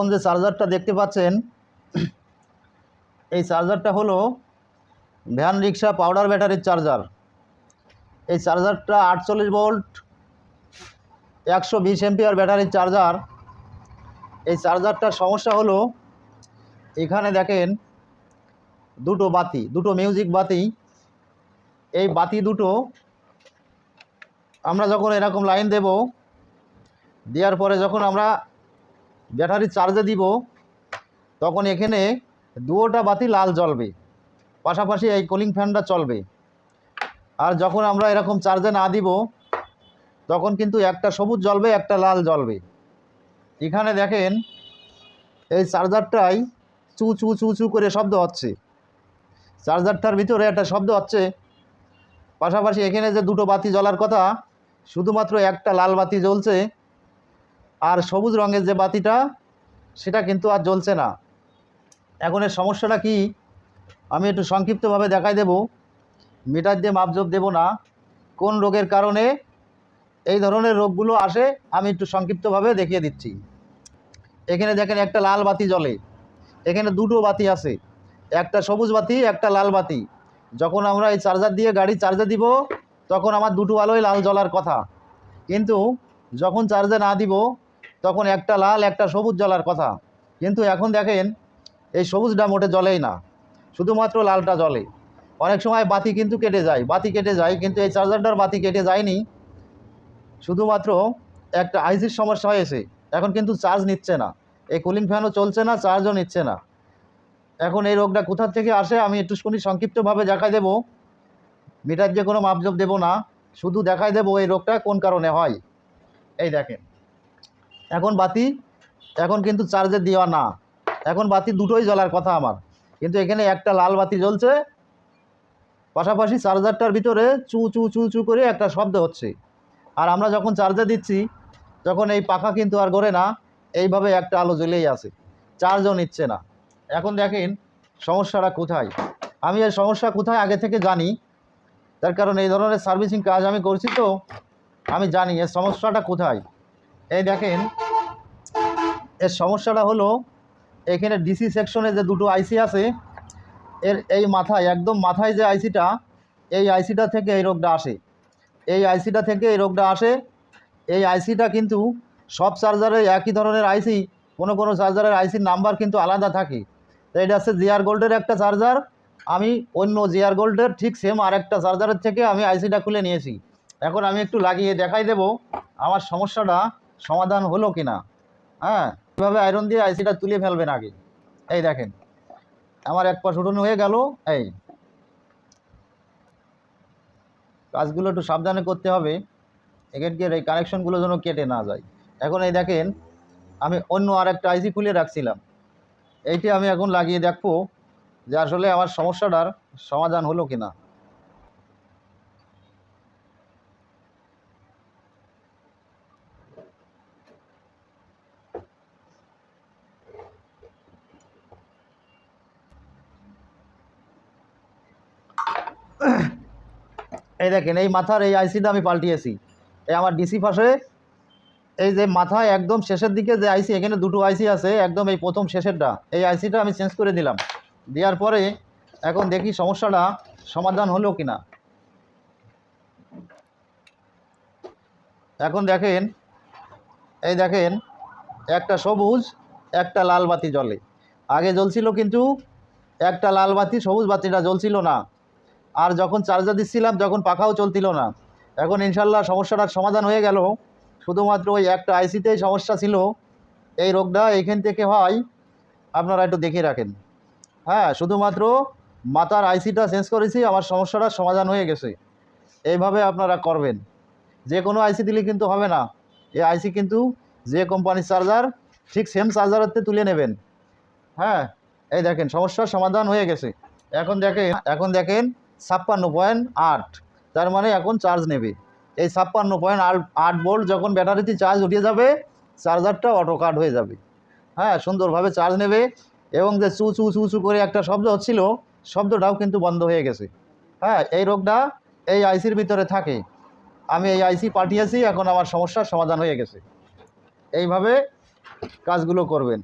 এখন যে চার্জারটা দেখতে পাচ্ছেন, এই চার্জারটা হলো ভ্যান রিক্সা পাউডার ব্যাটারির চার্জার। এই চার্জারটা আটচল্লিশ ভোল্ট, একশো বিশ এমপিআর ব্যাটারির চার্জার। এই চার্জারটার সমস্যা হলো, এখানে দেখেন দুটো বাতি, দুটো মিউজিক বাতি। এই বাতি দুটো আমরা যখন এরকম লাইন দেব, দেওয়ার পরে যখন আমরা ব্যাটারি চার্জে দিব, তখন এখানে দুটোটা বাতি লাল জ্বলবে, পাশাপাশি এই কুলিং ফ্যানটা চলবে। আর যখন আমরা এরকম চার্জে না দিব, তখন কিন্তু একটা সবুজ জ্বলবে, একটা লাল জ্বলবে। এখানে দেখেন, এই চার্জারটাই চু চু চু চু করে শব্দ হচ্ছে। চার্জারটার ভিতরে একটা শব্দ হচ্ছে। পাশাপাশি এখানে যে দুটো বাতি জ্বলার কথা, শুধুমাত্র একটা লাল বাতি জ্বলছে আর সবুজ রঙের যে বাতিটা, সেটা কিন্তু আর জ্বলছে না। এখন এর সমস্যাটা কি? আমি একটু সংক্ষিপ্তভাবে দেখাই দেব। মিটার দিয়ে মাপজোপ দেব না। কোন রোগের কারণে এই ধরনের রোগগুলো আসে, আমি একটু সংক্ষিপ্তভাবে দেখিয়ে দিচ্ছি। এখানে দেখেন একটা লাল বাতি জ্বলে। এখানে দুটো বাতি আছে। একটা সবুজ বাতি, একটা লাল বাতি। যখন আমরা এই চার্জার দিয়ে গাড়ি চার্জে দিব, তখন আমার দুটো আলোয় লাল জ্বলার কথা। কিন্তু যখন চার্জে না দিব তখন একটা লাল, একটা সবুজ জ্বলার কথা। কিন্তু এখন দেখেন, এই সবুজটা মোটে জ্বলেই না। শুধুমাত্র লালটা জলে। অনেক সময় বাতি কিন্তু কেটে যায়, বাতি কেটে যায়, কিন্তু এই চার্জারটার বাতি কেটে যায়নি। শুধুমাত্র একটা আইসির সমস্যা হয়েছে। এখন কিন্তু চার্জ নিচ্ছে না। এই কুলিং ফ্যানও চলছে না, চার্জও নিচ্ছে না। এখন এই রোগটা কোথা থেকে আসে আমি একটু শুনি, সংক্ষিপ্তভাবে দেখাই দেবো। মিটার যে কোনো মাপজোপ দেবো না, শুধু দেখাই দেবো এই রোগটা কোন কারণে হয়। এই দেখেন। এখন বাতি, এখন কিন্তু চার্জে দেওয়া না। এখন বাতি দুটোই জ্বলার কথা আমার। কিন্তু এখানে একটা লাল বাতি জ্বলছে, পাশাপাশি চার্জারটার ভিতরে চু চু চু চু করে একটা শব্দ হচ্ছে। আর আমরা যখন চার্জে দিচ্ছি যখন এই পাখা কিন্তু আর গড়ে না, এইভাবে একটা আলো জ্বলেই আছে। চার্জও নিচ্ছে না। এখন দেখেন, সমস্যাটা কোথায়? আমি এই সমস্যা কোথায় আগে থেকে জানি। তার কারণ এই ধরনের সার্ভিসিং কাজ আমি করছি তো, আমি জানি এর সমস্যাটা কোথায়। এই দেখেন, এর সমস্যাটা হলো, এখানে ডিসি সেকশনে যে দুটো আইসি আছে, এর এই মাথায়, একদম মাথায় যে আইসিটা এই আইসিটা থেকে এই রোগটা আসে। এই আইসিটা থেকে এই রোগটা আসে, এই আইসিটা কিন্তু সব চার্জারে একই ধরনের আইসি কোনো কোনো চার্জারের আইসির নাম্বার কিন্তু আলাদা থাকে। তো এটা হচ্ছে জিআর গোল্ডের একটা চার্জার, আমি অন্য জিআর গোল্ডের ঠিক সেম আর একটা চার্জারের থেকে আমি আইসিটা খুলে নিয়েছি। এখন আমি একটু লাগিয়ে দেখাই দেব, আমার সমস্যাটা সমাধান হলো কি না হ্যাঁ? কীভাবে আয়রন দিয়ে আইসিটা তুলে ফেলবেন আগে। এই দেখেন। আমার এক পাশ উঠোনো হয়ে গেল। এই। কাজগুলো একটু সাবধানে করতে হবে। এখানকার এই কানেকশনগুলো যেন কেটে না যায়। এখন এই দেখেন, আমি অন্য আর একটা আইসি খুলে রাখছিলাম। এইটি আমি এখন লাগিয়ে দেখব যে আসলে আমার সমস্যাটার সমাধান হলো কি না এই দেখেন, এই মাথার এই আইসিটা আমি পাল্টিয়েছি। এই আমার ডিসি পাশে, এই যে মাথায় একদম শেষের দিকে যে আইসি এখানে দুটো আইসি আছে, একদম এই প্রথম শেষেরটা। এই আইসিটা আমি চেঞ্জ করে দিলাম। দেওয়ার পরে এখন দেখি সমস্যাটা সমাধান হলো কি না এখন দেখেন, এই দেখেন, একটা সবুজ, একটা লাল বাতি জ্বলে। আগে জ্বলছিল কিন্তু একটা লাল বাতি, সবুজ বাতিটা জ্বলছিল না। আর যখন চার্জার দিচ্ছিলাম তখন পাখাও চলছিল না। এখন ইনশাল্লাহ সমস্যাটার সমাধান হয়ে গেল। শুধুমাত্র ওই একটা আইসিতেই সমস্যা ছিল। এই রোগটা এখান থেকে হয়, আপনারা একটু দেখে রাখেন। হ্যাঁ শুধুমাত্র মাথার আইসিটা চেঞ্জ করেছি, আমার সমস্যাটার সমাধান হয়ে গেছে। এইভাবে আপনারা করবেন। যে কোনো আইসি দিলে কিন্তু হবে না। এই আইসি কিন্তু যে কোম্পানির চার্জার ঠিক সেম চার্জারেতে তুলে নেবেন। হ্যাঁ এই দেখেন, সমস্যার সমাধান হয়ে গেছে। এখন দেখেন এখন দেখেন ছাপ্পান্ন পয়েন্ট আট। তার মানে এখন চার্জ নেবে। এই ছাপ্পান্ন পয়েন্ট আট আট ভোল্ট যখন ব্যাটারিতে চার্জ উঠে যাবে চার্জারটা অটো কাট হয়ে যাবে। হ্যাঁ সুন্দরভাবে চার্জ নেবে এবং যে চু চু চু চু করে একটা শব্দ হচ্ছিল, শব্দটাও কিন্তু বন্ধ হয়ে গেছে। হ্যাঁ এই রোগটা এই আইসির ভিতরে থাকে। আমি এই আইসি পাঠিয়েছি, এখন আমার সমস্যার সমাধান হয়ে গেছে। এইভাবে কাজগুলো করবেন।